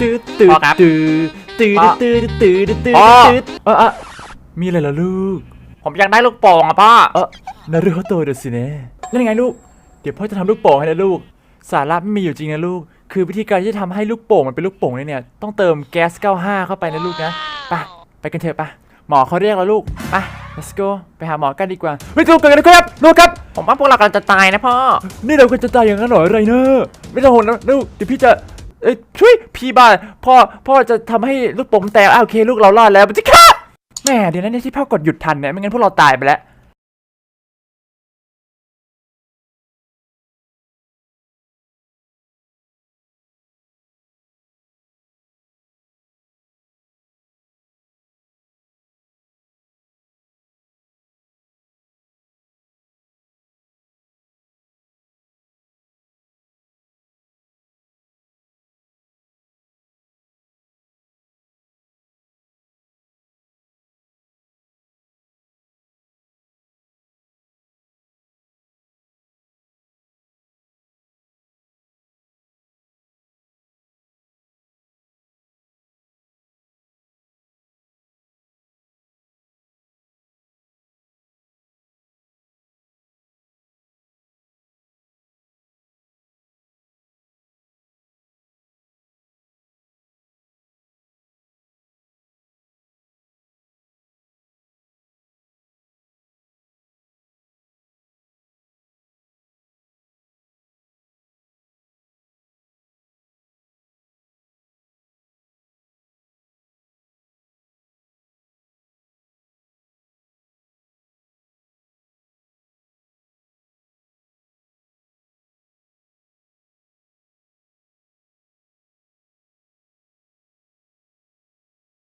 ตืดตืดพ่อครับตืดตืดพ่อตืดตืดตืดพ่อ ตืดเออเออมีอะไรล่ะลูก ผมอยากได้ลูกโป่งอะพ่อ เออนารุโฮโตะเดยวสิเนะนั่นไงลูก เดี๋ยวพ่อจะทำลูกโป่งให้นะลูก สาระไม่มีอยู่จริงนะลูก คือวิธีการที่จะทำให้ลูกโป่งมันเป็นลูกโป่งเนี่ยเนี่ยต้องเติมแก๊ส 95 เข้าไปนะลูกนะ ไปไปกันเถอะไปหมอเขาเรียกแล้วลูก ไป let's go ไปหาหมอกันดีกว่า เฮ้ยลูกเกิดอะไรขึ้นครับลูกครับ ผมว่าพวกเรากำลังจะตายนะพ่อ นี่เราก็จะตายอย่างนั้นเหรอไรเนอะไม่ต้องห่วงนะลูกเดี๋ยวพี่จะ เอ้ยช่วยพี่บ้านพ่อพ่อจะทำให้ลูกโป่งแตกอ้าวโอเคลูกเรารอดแล้วมันจะฆ่าแม่เดี๋ยวนั้นเนี่ยที่พ่อกดหยุดทันเนี่ยไม่งั้นพวกเราตายไปแล้ว